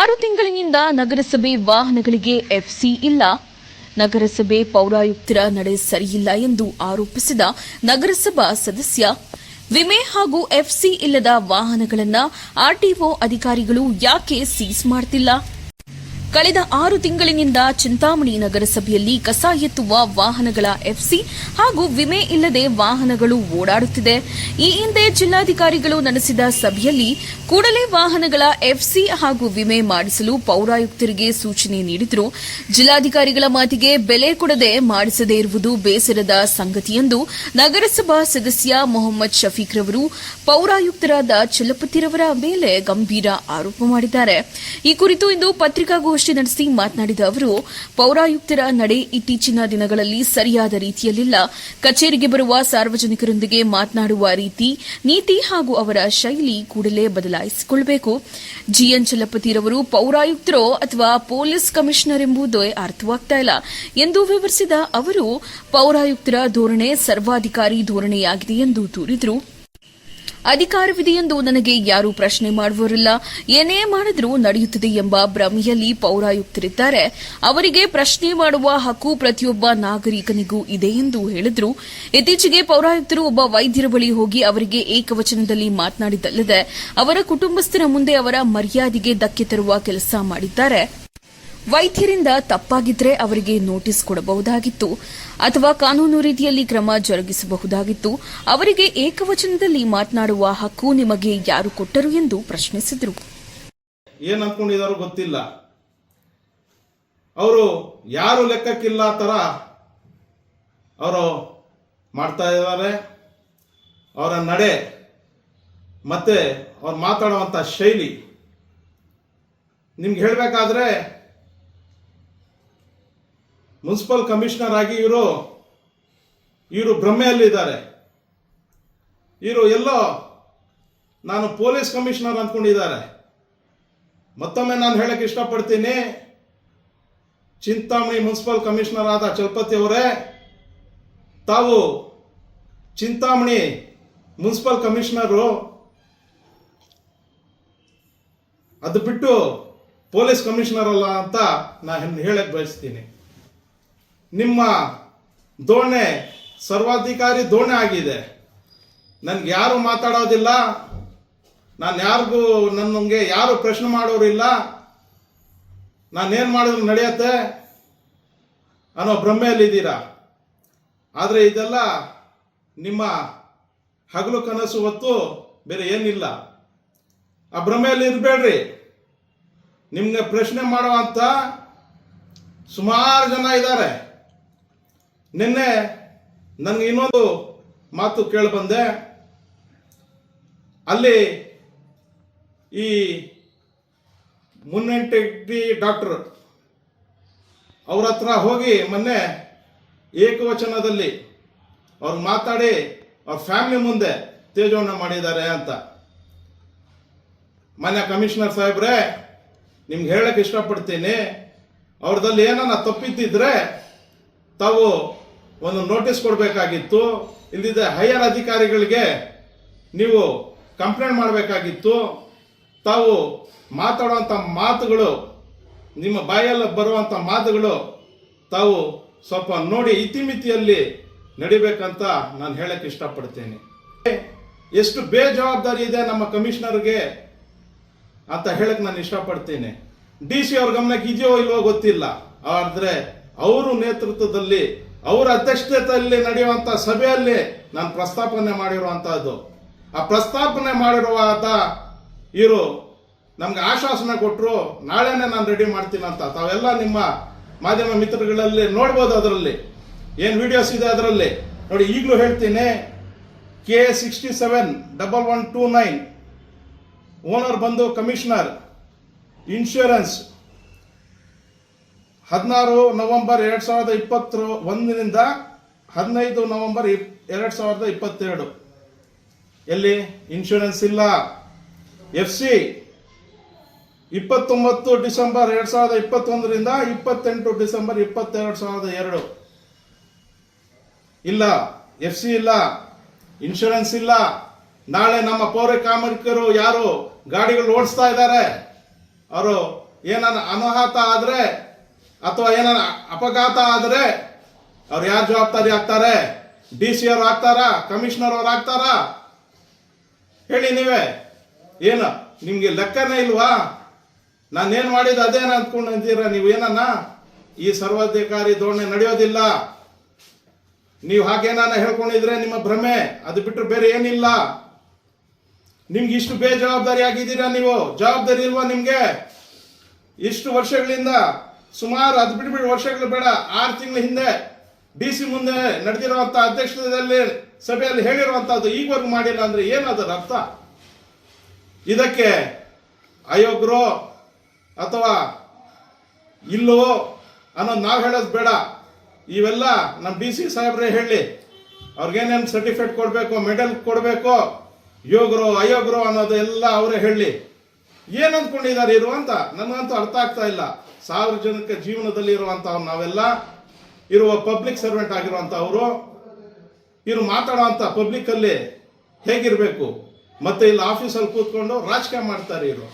ಆರು ತಿಂಗಳಿನಿಂದ ನಗರಸಭೆ ವಾಹನಗಳಿಗೆ ಎಫ್ಸಿ ಇಲ್ಲ. ನಗರಸಭೆ ಪೌರಾಯುಕ್ತರ ನಡೆ ಸರಿಯಿಲ್ಲ ಎಂದು ಆರೋಪಿಸಿದ ನಗರಸಭಾ ಸದಸ್ಯ, ವಿಮೆ ಹಾಗೂ ಎಫ್ಸಿ ಇಲ್ಲದ ವಾಹನಗಳನ್ನು ಆರ್ಟಿಒ ಅಧಿಕಾರಿಗಳು ಯಾಕೆ ಸೀಸ್ ಮಾಡ್ತಿಲ್ಲ? ಕಳೆದ ಆರು ತಿಂಗಳಿನಿಂದ ಚಿಂತಾಮಣಿ ನಗರಸಭೆಯಲ್ಲಿ ಕಸ ಎತ್ತುವ ವಾಹನಗಳ ಎಫ್ಸಿ ಹಾಗೂ ವಿಮೆ ಇಲ್ಲದೆ ವಾಹನಗಳು ಓಡಾಡುತ್ತಿದೆ. ಈ ಹಿಂದೆ ಜಿಲ್ಲಾಧಿಕಾರಿಗಳು ನಡೆಸಿದ ಸಭೆಯಲ್ಲಿ ಕೂಡಲೇ ವಾಹನಗಳ ಎಫ್ಸಿ ಹಾಗೂ ವಿಮೆ ಮಾಡಿಸಲು ಪೌರಾಯುಕ್ತರಿಗೆ ಸೂಚನೆ ನೀಡಿದ್ರು. ಜಿಲ್ಲಾಧಿಕಾರಿಗಳ ಮಾತಿಗೆ ಬೆಲೆ ಕೊಡದೆ ಮಾಡಿಸದೇ ಇರುವುದು ಬೇಸರದ ಸಂಗತಿ ಎಂದು ನಗರಸಭಾ ಸದಸ್ಯ ಮೊಹಮ್ಮದ್ ಶಫೀಕ್ ರವರು, ಪೌರಾಯುಕ್ತರಾದ ಚಲಪತಿರವರ ಮೇಲೆ ಗಂಭೀರ ಆರೋಪ ಮಾಡಿದ್ದಾರೆ. ಈ ಕುರಿತು ಇಂದು ಪತ್ರಿಕಾಗೋಷ್ಠಿ ನಡೆಸಿ ಮಾತನಾಡಿದ ಅವರು, ಪೌರಾಯುಕ್ತರ ನಡೆ ಇತ್ತೀಚಿನ ದಿನಗಳಲ್ಲಿ ಸರಿಯಾದ ರೀತಿಯಲ್ಲಿಲ್ಲ. ಕಚೇರಿಗೆ ಬರುವ ಸಾರ್ವಜನಿಕರೊಂದಿಗೆ ಮಾತನಾಡುವ ರೀತಿ, ನೀತಿ ಹಾಗೂ ಅವರ ಶೈಲಿ ಕೂಡಲೇ ಬದಲಾಯಿಸಿಕೊಳ್ಳಬೇಕು ಜಿಎನ್ ಚಲಪತಿರವರು ಪೌರಾಯುಕ್ತರೋ ಅಥವಾ ಪೊಲೀಸ್ ಕಮಿಷನರ್ ಎಂಬುದೇ ಅರ್ಥವಾಗ್ತಾ ಇಲ್ಲ ಎಂದು ವಿವರಿಸಿದ ಅವರು, ಪೌರಾಯುಕ್ತರ ಧೋರಣೆ ಸರ್ವಾಧಿಕಾರಿ ಧೋರಣೆಯಾಗಿದೆ ಎಂದು ದೂರಿದರು. ಅಧಿಕಾರವಿದೆ ಎಂದು ನನಗೆ ಯಾರೂ ಪ್ರಶ್ನೆ ಮಾಡುವವರಿಲ್ಲ. ಏನೇ ಮಾಡಿದ್ರೂ ನಡೆಯುತ್ತದೆ ಎಂಬ ಭ್ರಮೆಯಲ್ಲಿ ಪೌರಾಯುಕ್ತರಿದ್ದಾರೆ. ಅವರಿಗೆ ಪ್ರಶ್ನೆ ಮಾಡುವ ಹಕ್ಕು ಪ್ರತಿಯೊಬ್ಬ ನಾಗರಿಕನಿಗೂ ಇದೆ ಎಂದು ಹೇಳಿದ್ರು. ಇತ್ತೀಚೆಗೆ ಪೌರಾಯುಕ್ತರು ಒಬ್ಬ ವೈದ್ಯರ ಬಳಿ ಹೋಗಿ ಅವರಿಗೆ ಏಕವಚನದಲ್ಲಿ ಮಾತನಾಡಿದ್ದಲ್ಲದೆ ಅವರ ಕುಟುಂಬಸ್ಥರ ಮುಂದೆ ಅವರ ಮರ್ಯಾದೆಗೆ ಧಕ್ಕೆ ತರುವ ಕೆಲಸ ಮಾಡಿದ್ದಾರೆ. ವೈದ್ಯರಿಂದ ತಪ್ಪಾಗಿದ್ರೆ ಅವರಿಗೆ ನೋಟಿಸ್ ಕೊಡಬಹುದಾಗಿತ್ತು ಅಥವಾ ಕಾನೂನು ರೀತಿಯಲ್ಲಿ ಕ್ರಮ ಜರುಗಿಸಬಹುದಾಗಿತ್ತು. ಅವರಿಗೆ ಏಕವಚನದಲ್ಲಿ ಮಾತನಾಡುವ ಹಕ್ಕು ನಿಮಗೆ ಯಾರು ಕೊಟ್ಟರು ಎಂದು ಪ್ರಶ್ನಿಸಿದರು. ಏನ್ ಅನ್ಕೊಂಡಿದಾರೋ ಗೊತ್ತಿಲ್ಲ. ಅವರು ಯಾರು ಲೆಕ್ಕಕ್ಕಿಲ್ಲ ತರ ಅವರು ಮಾಡ್ತಾ ಇದ್ದಾರೆ. ಅವರ ನಡೆ ಮತ್ತೆ ಅವ್ರು ಮಾತಾಡುವಂಥ ಶೈಲಿ. ನಿಮ್ಗೆ ಹೇಳಬೇಕಾದ್ರೆ ಮುನ್ಸಿಪಲ್ ಕಮಿಷನರ್ ಆಗಿ ಇವರು ಇವರು ಭ್ರಮೆಯಲ್ಲಿದ್ದಾರೆ ಇವರು ಎಲ್ಲೋ ನಾನು ಪೊಲೀಸ್ ಕಮಿಷನರ್ ಅಂದ್ಕೊಂಡಿದ್ದಾರೆ. ಮತ್ತೊಮ್ಮೆ ನಾನು ಹೇಳಕ್ಕೆ ಇಷ್ಟಪಡ್ತೀನಿ, ಚಿಂತಾಮಣಿ ಮುನ್ಸಿಪಲ್ ಕಮಿಷನರ್ ಆದ ಚಲಪತಿ ಅವರೇ, ತಾವು ಚಿಂತಾಮಣಿ ಮುನ್ಸಿಪಲ್ ಕಮಿಷನರು, ಅದು ಬಿಟ್ಟು ಪೊಲೀಸ್ ಕಮಿಷನರ್ ಅಲ್ಲ ಅಂತ ನಾನು ಹೇಳಕ್ಕೆ ಬಯಸ್ತೀನಿ. ನಿಮ್ಮ ದೋಣೆ ಸರ್ವಾಧಿಕಾರಿ ದೋಣೆ ಆಗಿದೆ. ನನಗೆ ಯಾರು ಮಾತಾಡೋದಿಲ್ಲ. ನಾನು ಯಾರಿಗೂ ನನಗೆ ಯಾರು ಪ್ರಶ್ನೆ ಮಾಡೋರಿಲ್ಲ ನಾನೇನು ಮಾಡಿದ್ರು ನಡೆಯತ್ತೆ ಅನ್ನೋ ಭ್ರಮೆಯಲ್ಲಿದ್ದೀರಾ. ಆದರೆ ಇದೆಲ್ಲ ನಿಮ್ಮ ಹಗಲು ಕನಸು ಹೊತ್ತು ಬೇರೆ ಏನಿಲ್ಲ. ಆ ಭ್ರಮೆಯಲ್ಲಿ ಇರಬೇಡ್ರಿ. ನಿಮಗೆ ಪ್ರಶ್ನೆ ಮಾಡುವಂಥ ಸುಮಾರು ಜನ ಇದ್ದಾರೆ. ನಿನ್ನೆ ನನಗೆ ಇನ್ನೊಂದು ಮಾತು ಕೇಳಿ ಬಂದೆ. ಅಲ್ಲಿ ಈ ಮುನ್ನೆಂಟಿ ಡಾಕ್ಟರ್ ಅವ್ರ ಹತ್ರ ಹೋಗಿ ಮೊನ್ನೆ ಏಕವಚನದಲ್ಲಿ ಅವ್ರು ಮಾತಾಡಿ ಅವ್ರ ಫ್ಯಾಮಿಲಿ ಮುಂದೆ ತೇಜವನ್ನ ಮಾಡಿದ್ದಾರೆ ಅಂತ. ಮನೆ ಕಮಿಷನರ್ ಸಾಹೇಬ್ರೆ, ನಿಮ್ಗೆ ಹೇಳಕ್ಕೆ ಇಷ್ಟಪಡ್ತೀನಿ. ಅವ್ರದಲ್ಲಿ ಏನನ್ನ ತಪ್ಪಿದ್ದಿದ್ರೆ ತಾವು ಒಂದು ನೋಟಿಸ್ ಕೊಡಬೇಕಾಗಿತ್ತು. ಇಲ್ಲದಿದ್ದರೆ ಹೈಯರ್ ಅಧಿಕಾರಿಗಳಿಗೆ ನೀವು ಕಂಪ್ಲೇಂಟ್ ಮಾಡಬೇಕಾಗಿತ್ತು. ತಾವು ಮಾತಾಡುವಂಥ ಮಾತುಗಳು, ನಿಮ್ಮ ಬಾಯಲ್ಲಿ ಬರುವಂಥ ಮಾತುಗಳು ತಾವು ಸ್ವಲ್ಪ ನೋಡಿ ಇತಿಮಿತಿಯಲ್ಲಿ ನಡಿಬೇಕಂತ ನಾನು ಹೇಳಕ್ಕೆ ಇಷ್ಟಪಡ್ತೇನೆ. ಎಷ್ಟು ಬೇಜವಾಬ್ದಾರಿ ಇದೆ ನಮ್ಮ ಕಮಿಷನರ್ಗೆ ಅಂತ ಹೇಳಕ್ಕೆ ನಾನು ಇಷ್ಟಪಡ್ತೇನೆ. ಡಿ ಸಿ ಅವ್ರ ಗಮನಕ್ಕೆ ಇದೆಯೋ ಇಲ್ವೋ ಗೊತ್ತಿಲ್ಲ. ಆದ್ರೆ ಅವರು ನೇತೃತ್ವದಲ್ಲಿ ಅವರ ಅಧ್ಯಕ್ಷತೆಯಲ್ಲಿ ನಡೆಯುವಂಥ ಸಭೆಯಲ್ಲಿ ನಾನು ಪ್ರಸ್ತಾಪನೆ ಮಾಡಿರುವಂಥದ್ದು ಆ ಪ್ರಸ್ತಾಪನೆ ಮಾಡಿರುವಾದ ಇವರು ನಮ್ಗೆ ಆಶ್ವಾಸನೆ ಕೊಟ್ಟರು ನಾಳೆನೆ ನಾನು ರೆಡಿ ಮಾಡ್ತೀನಿ ಅಂತ. ತಾವೆಲ್ಲ ನಿಮ್ಮ ಮಾಧ್ಯಮ ಮಿತ್ರಗಳಲ್ಲಿ ನೋಡ್ಬೋದು ಅದರಲ್ಲಿ. ಏನು ವಿಡಿಯೋಸ್ ಇದೆ ಅದರಲ್ಲಿ? ನೋಡಿ, ಈಗಲೂ ಹೇಳ್ತೀನಿ K sixty seven double one two nine owner ಬಂದು ಕಮಿಷನರ್ ಇನ್ಶೂರೆನ್ಸ್ ಹದಿನಾರು ನವೆಂಬರ್ ಎರಡು ಸಾವಿರದ ಇಪ್ಪತ್ತರ ಒಂದರಿಂದ ಹದಿನೈದು ನವೆಂಬರ್ ಇಪ್- ಎರಡು ಸಾವಿರದ ಇಪ್ಪತ್ತೆರಡು. ಎಲ್ಲಿ? ಇನ್ಶೂರೆನ್ಸ್ ಇಲ್ಲ. ಎಫ್ ಸಿ ಇಪ್ಪತ್ತೊಂಬತ್ತು ಡಿಸೆಂಬರ್ ಎರಡು ಸಾವಿರದ ಇಪ್ಪತ್ತೊಂದರಿಂದ ಇಪ್ಪತ್ತೆಂಟು ಡಿಸೆಂಬರ್ ಇಪ್ಪತ್ತೆರಡು ಸಾವಿರದ ಎರಡು. ಇಲ್ಲ. ಎಫ್ ಸಿ ಇಲ್ಲ. ಇನ್ಶೂರೆನ್ಸ್ ಇಲ್ಲ. ನಾಳೆ ನಮ್ಮ ಪೌರ ಕಾರ್ಮಿಕರು ಯಾರು ಗಾಡಿಗಳು ಓಡಿಸ್ತಾ ಇದ್ದಾರೆ? ಅವರು ಏನಾನ ಅನಾಹುತ ಆದ್ರೆ ಅಥವಾ ಏನಾರ ಅಪಘಾತ ಆದರೆ ಅವ್ರು ಯಾರು ಜವಾಬ್ದಾರಿ ಆಗ್ತಾರೆ? ಡಿ ಸಿ ಅವ್ರು ಆಗ್ತಾರಾ? ಕಮಿಷನರ್ ಅವ್ರು ಆಗ್ತಾರಾ? ಹೇಳಿ ನೀವೇ. ಏನು, ನಿಮ್ಗೆ ಲೆಕ್ಕನೇ ಇಲ್ವಾ? ನಾನೇನ್ ಮಾಡಿದ ಅದೇನ ಅಂದ್ಕೊಂಡಿದ್ದೀರಾ ನೀವು ಏನನ್ನ? ಈ ಸರ್ವಾಧಿಕಾರಿ ಧೋರಣೆ ನಡೆಯೋದಿಲ್ಲ. ನೀವು ಹಾಗೇನಾನ ಹೇಳ್ಕೊಂಡಿದ್ರೆ ನಿಮ್ಮ ಭ್ರಮೆ, ಅದು ಬಿಟ್ಟರೆ ಬೇರೆ ಏನಿಲ್ಲ. ನಿಮ್ಗೆ ಇಷ್ಟು ಬೇಜವಾಬ್ದಾರಿ ಆಗಿದ್ದೀರಾ ನೀವು? ಜವಾಬ್ದಾರಿ ಇಲ್ವಾ ನಿಮ್ಗೆ? ಇಷ್ಟು ವರ್ಷಗಳಿಂದ ಸುಮಾರು ಅದು ಬಿಟ್ಬಿಟ್ಟು ವರ್ಷಗಳು ಬೇಡ, ಆರು ತಿಂಗಳ ಹಿಂದೆ ಡಿ ಸಿ ಮುಂದೆ ನಡೆದಿರುವಂತ ಅಧ್ಯಕ್ಷತೆಯಲ್ಲಿ ಸಭೆಯಲ್ಲಿ ಹೇಳಿರುವಂಥದ್ದು ಈವರೆಗೂ ಮಾಡಿಲ್ಲ ಅಂದ್ರೆ ಏನದರ ಅರ್ಥ? ಇದಕ್ಕೆ ಅಯೋಗ್ರೋ ಅಥವಾ ಇಲ್ಲೋ ಅನ್ನೋದು ನಾವು ಹೇಳೋದು ಬೇಡ. ಇವೆಲ್ಲ ನಮ್ಮ ಡಿ ಸಿ ಸಾಹೇಬ್ರೇ ಹೇಳಿ, ಅವ್ರಿಗೇನೇನು ಸರ್ಟಿಫಿಕೇಟ್ ಕೊಡಬೇಕು, ಮೆಡಲ್ ಕೊಡಬೇಕು, ಯೋಗರು ಅಯೋಗ್ರೋ ಅನ್ನೋದು ಎಲ್ಲ ಅವರೇ ಹೇಳಿ. ಏನ್ ಅಂದ್ಕೊಂಡಿದ್ದಾರೆ ಇರು ಅಂತ ನನಗಂತೂ ಅರ್ಥ ಆಗ್ತಾ ಇಲ್ಲ. ಸಾರ್ವಜನಿಕ ಜೀವನದಲ್ಲಿ ಇರುವಂತವ್ರು ನಾವೆಲ್ಲ, ಇರುವ ಪಬ್ಲಿಕ್ ಸರ್ವೆಂಟ್ ಆಗಿರುವಂಥವರು ಇವ್ರು ಪಬ್ಲಿಕ್ ಅಲ್ಲಿ ಹೇಗಿರ್ಬೇಕು? ಮತ್ತೆ ಇಲ್ಲಿ ಆಫೀಸಲ್ಲಿ ಕೂತ್ಕೊಂಡು ರಾಜಕೀಯ ಮಾಡ್ತಾರೆ ಇವರು.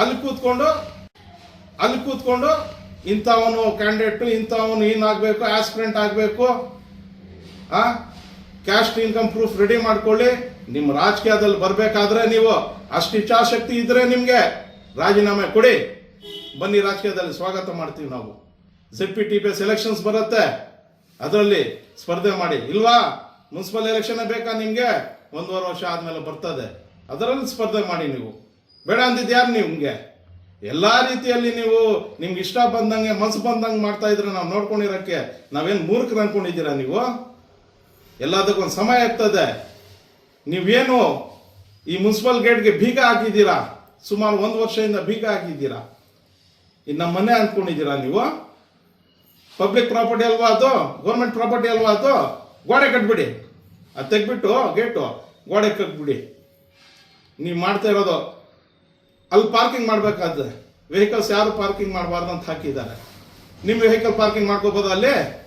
ಅಲ್ಲಿ ಕೂತ್ಕೊಂಡು ಅಲ್ಲಿ ಕೂತ್ಕೊಂಡು ಇಂಥವನು ಕ್ಯಾಂಡಿಡೇಟ್ ಇಂಥವನು ಏನಾಗಬೇಕು ಆಸ್ಪಿರೆಂಟ್ ಆಗಬೇಕು ಕ್ಯಾಸ್ಟ್ ಇನ್ಕಮ್ ಪ್ರೂಫ್ ರೆಡಿ ಮಾಡ್ಕೊಳ್ಳಿ. ನಿಮ್ಮ ರಾಜಕೀಯದಲ್ಲಿ ಬರಬೇಕಾದ್ರೆ ನೀವು ಅಷ್ಟು ಇಚ್ಛಾಶಕ್ತಿ ಇದ್ರೆ ನಿಮಗೆ ರಾಜೀನಾಮೆ ಕೊಡಿ. ಬನ್ನಿ ರಾಜಕೀಯದಲ್ಲಿ ಸ್ವಾಗತ ಮಾಡ್ತೀವಿ ನಾವು. Z P T P S elections ಬರುತ್ತೆ. ಅದರಲ್ಲಿ ಸ್ಪರ್ಧೆ ಮಾಡಿ. ಇಲ್ವಾ? ಮುನ್ಸಿಪಲ್ ಎಲೆಕ್ಷನ್ ಬೇಕಾ ನಿಮಗೆ? ಒಂದೂವರೆ ವರ್ಷ ಆದಮೇಲೆ ಬರ್ತದೆ. ಅದರಲ್ಲಿ ಸ್ಪರ್ಧೆ ಮಾಡಿ ನೀವು. ಬೇಡ ಅಂದಿದ್ದು ಯಾರು ನಿಮ್ಗೆ ಎಲ್ಲಾ ರೀತಿಯಲ್ಲಿ ನೀವು ನಿಮ್ಗೆ ಇಷ್ಟ ಬಂದಂಗೆ, ಮನ್ಸು ಬಂದಂಗೆ ಮಾಡ್ತಾ ಇದ್ರೆ ನಾವು ನೋಡ್ಕೊಂಡಿರೋಕ್ಕೆ ನಾವೇನು ಮೂರ್ಖರು ಅನ್ಕೊಂಡಿದ್ದೀರಾ ನೀವು? ಎಲ್ಲದಕ್ಕೂ ಒಂದು ಸಮಯ ಆಗ್ತದೆ. ನೀವೇನು ಈ ಮುನ್ಸಿಪಲ್ ಗೇಟ್ಗೆ ಬೀಗ ಹಾಕಿದ್ದೀರಾ? ಸುಮಾರು ಒಂದು ವರ್ಷದಿಂದ ಬೀಗ ಹಾಕಿದ್ದೀರಾ? ಇನ್ನು ಮನೆ ಅಂದ್ಕೊಂಡಿದ್ದೀರಾ ನೀವು? ಪಬ್ಲಿಕ್ ಪ್ರಾಪರ್ಟಿ ಅಲ್ವಾ ಅದು? ಗೌರ್ಮೆಂಟ್ ಪ್ರಾಪರ್ಟಿ ಅಲ್ವಾ ಅದು? ಗೋಡೆ ಕಟ್ಬಿಡಿ. ಅದು ತೆಗ್ಬಿಟ್ಟು ಗೇಟು, ಗೋಡೆ ಕಟ್ಬಿಡಿ. ನೀವು ಮಾಡ್ತಾ ಇರೋದು ಅಲ್ಲಿ ಪಾರ್ಕಿಂಗ್ ಮಾಡಬೇಕಾದ್ರೆ. ವೆಹಿಕಲ್ಸ್ ಯಾರು ಪಾರ್ಕಿಂಗ್ ಮಾಡಬಾರ್ದು ಅಂತ ಹಾಕಿದ್ದಾರೆ. ನಿಮ್ಮ ವೆಹಿಕಲ್ ಪಾರ್ಕಿಂಗ್ ಮಾಡ್ಕೋಬೋದು ಅಲ್ಲಿ?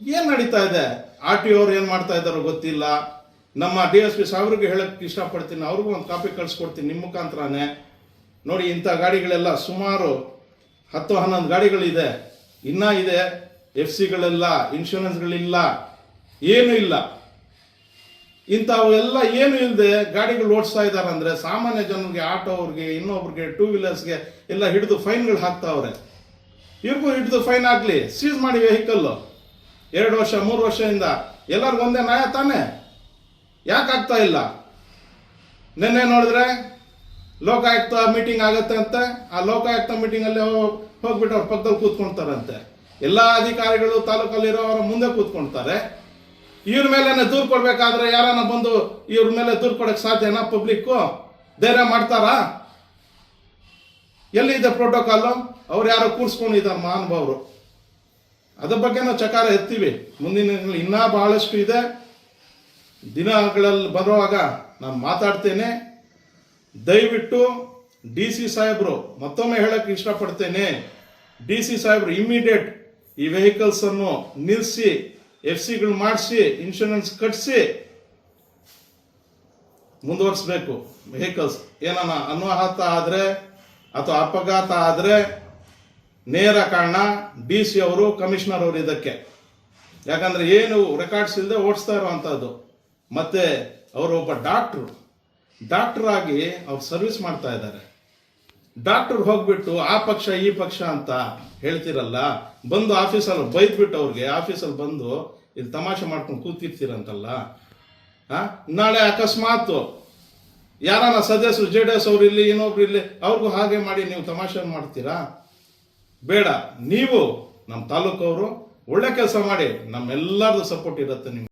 ಏನ್ ನಡೀತಾ ಇದೆ? ಆರ್ ಟಿ ಅವ್ರು ಏನ್ ಮಾಡ್ತಾ ಇದ್ದಾರೋ ಗೊತ್ತಿಲ್ಲ. ನಮ್ಮ ಡಿ ಎಸ್ ಪಿ ಸಾಹೇಬ್ರಿಗೆ ಹೇಳಕ್ ಇಷ್ಟಪಡ್ತೀನಿ. ಅವ್ರಿಗೂ ಒಂದು ಕಾಪಿ ಕಳ್ಸಿಕೊಡ್ತೀನಿ ನಿಮ್ಮ ಮುಖಾಂತರನೇ. ನೋಡಿ, ಇಂಥ ಗಾಡಿಗಳೆಲ್ಲ ಸುಮಾರು ಹತ್ತು ಹನ್ನೊಂದು ಗಾಡಿಗಳಿದೆ. ಇನ್ನ ಇದೆ. ಎಫ್ ಸಿಗಳೆಲ್ಲ, ಇನ್ಶೂರೆನ್ಸ್ಗಳಿಲ್ಲ. ಏನು ಇಲ್ಲ. ಇಂಥವೆಲ್ಲ ಏನು ಇಲ್ಲದೆ ಗಾಡಿಗಳು ಓಡಿಸ್ತಾ ಇದ್ದಾರೆ ಅಂದ್ರೆ ಸಾಮಾನ್ಯ ಜನರಿಗೆ, ಆಟೋ ಅವ್ರಿಗೆ, ಇನ್ನೊಬ್ರಿಗೆ, ಟೂ ವೀಲರ್ಸ್ಗೆ ಎಲ್ಲ ಹಿಡಿದು ಫೈನ್ಗಳು ಹಾಕ್ತಾವ್ರೆ. ಇವ್ರಿಗೂ ಹಿಡಿದು ಫೈನ್ ಆಗ್ಲಿ. ಸೀಸ್ ಮಾಡಿ ವೆಹಿಕಲ್ ಎರಡು ವರ್ಷ, ಮೂರು ವರ್ಷದಿಂದ ಎಲ್ಲರಿಗೂ ಒಂದೇ ನ್ಯಾಯ ತಾನೆ? ಯಾಕಾಗ್ತಾ ಇಲ್ಲ? ನಿನ್ನೆ ನೋಡಿದ್ರೆ ಲೋಕಾಯುಕ್ತ ಮೀಟಿಂಗ್ ಆಗುತ್ತೆ ಅಂತ. ಆ ಲೋಕಾಯುಕ್ತ ಮೀಟಿಂಗ್ ಅಲ್ಲಿ ಹೋಗ್- ಹೋಗ್ಬಿಟ್ಟು ಅವ್ರ ಪಕ್ಕದಲ್ಲಿ ಕೂತ್ಕೊಳ್ತಾರಂತೆ ಎಲ್ಲಾ ಅಧಿಕಾರಿಗಳು ತಾಲೂಕಲ್ಲಿರೋರ ಮುಂದೆ ಕೂತ್ಕೊಳ್ತಾರೆ ಇವ್ರ ಮೇಲೆ ದೂರ್ ಕೊಡ್ಬೇಕಾದ್ರೆ ಯಾರನ್ನ ಬಂದು ಇವ್ರ ಮೇಲೆ ದೂರ್ ಕೊಡಕ್ ಸಾಧ್ಯನಾ ಪಬ್ಲಿಕ್ ಧೈರ್ಯ ಮಾಡ್ತಾರಾ? ಎಲ್ಲಿದೆ ಪ್ರೋಟೋಕಾಲ್ ಅವ್ರು ಯಾರೋ ಕೂರ್ಸ್ಕೊಂಡಿದ್ದಾರೆ ಮಹಾನುಭಾವರು. ಅದ್ರ ಬಗ್ಗೆ ನಾವು ಚಕಾರ ಎತ್ತೀವಿ. ಮುಂದಿನ ದಿನಗಳಲ್ಲಿ ಇನ್ನೂ ಬಹಳಷ್ಟು ಇದೆ. ದಿನಗಳಲ್ಲಿ ಬರುವಾಗ ನಾನು ಮಾತಾಡ್ತೇನೆ. ದಯವಿಟ್ಟು ಡಿ ಸಿ ಸಾಹೇಬರು ಮತ್ತೊಮ್ಮೆ ಹೇಳಕ್ಕೆ ಇಷ್ಟಪಡ್ತೇನೆ. ಡಿ ಸಿ ಸಾಹೇಬರು ಇಮಿಡಿಯೇಟ್ ಈ ವೆಹಿಕಲ್ಸನ್ನು ನಿಲ್ಲಿಸಿ ಎಫ್ ಸಿಗಳು ಮಾಡಿಸಿ ಇನ್ಶೂರೆನ್ಸ್ ಕಟ್ಟಿಸಿ ಮುಂದುವರಿಸಬೇಕು. ವೆಹಿಕಲ್ಸ್ ಏನಾನ ಅನಾಹುತ ಆದರೆ ಅಥವಾ ಅಪಘಾತ ಆದ್ರೆ ನೇರ ಕಾರಣ ಡಿ ಸಿ ಅವರು, ಕಮಿಷನರ್ ಅವರು ಇದಕ್ಕೆ. ಯಾಕಂದ್ರೆ ಏನು ರೆಕಾರ್ಡ್ಸ್ ಇಲ್ಲದೆ ಓಡಿಸ್ತಾ ಇರುವಂಥದ್ದು ಮತ್ತೆ ಅವರು ಒಬ್ಬ ಡಾಕ್ಟ್ರು ಡಾಕ್ಟರ್ ಆಗಿ ಅವ್ರು ಸರ್ವಿಸ್ ಮಾಡ್ತಾ ಇದ್ದಾರೆ. ಡಾಕ್ಟರ್ ಹೋಗ್ಬಿಟ್ಟು ಆ ಪಕ್ಷ, ಈ ಪಕ್ಷ ಅಂತ ಹೇಳ್ತಿರಲ್ಲ, ಬಂದು ಆಫೀಸಲ್ಲಿ ಬೈದ್ಬಿಟ್ಟು ಅವ್ರಿಗೆ ಆಫೀಸಲ್ಲಿ ಬಂದು ಇಲ್ಲಿ ತಮಾಷೆ ಮಾಡ್ಕೊಂಡು ಕೂತಿರ್ತೀರಂತಲ್ಲ. ಹಾಂ ನಾಳೆ ಅಕಸ್ಮಾತ್ ಯಾರನ್ನ ಸದಸ್ಯರು, ಜೆ ಡಿ ಎಸ್ ಅವ್ರು ಇಲ್ಲಿ, ಇನ್ನೊಬ್ರು ಇಲ್ಲಿ, ಅವ್ರಿಗೂ ಹಾಗೆ ಮಾಡಿ ನೀವು ತಮಾಷೆ ಮಾಡ್ತೀರಾ? ಬೇಡ ನೀವು ನಮ್ಮ ತಾಲೂಕವರು ಒಳ್ಳೆ ಕೆಲಸ ಮಾಡಿ ನಮ್ಮೆಲ್ಲರದು ಸಪೋರ್ಟ್ ಇರುತ್ತೆ ನಿಮ್ಗೆ.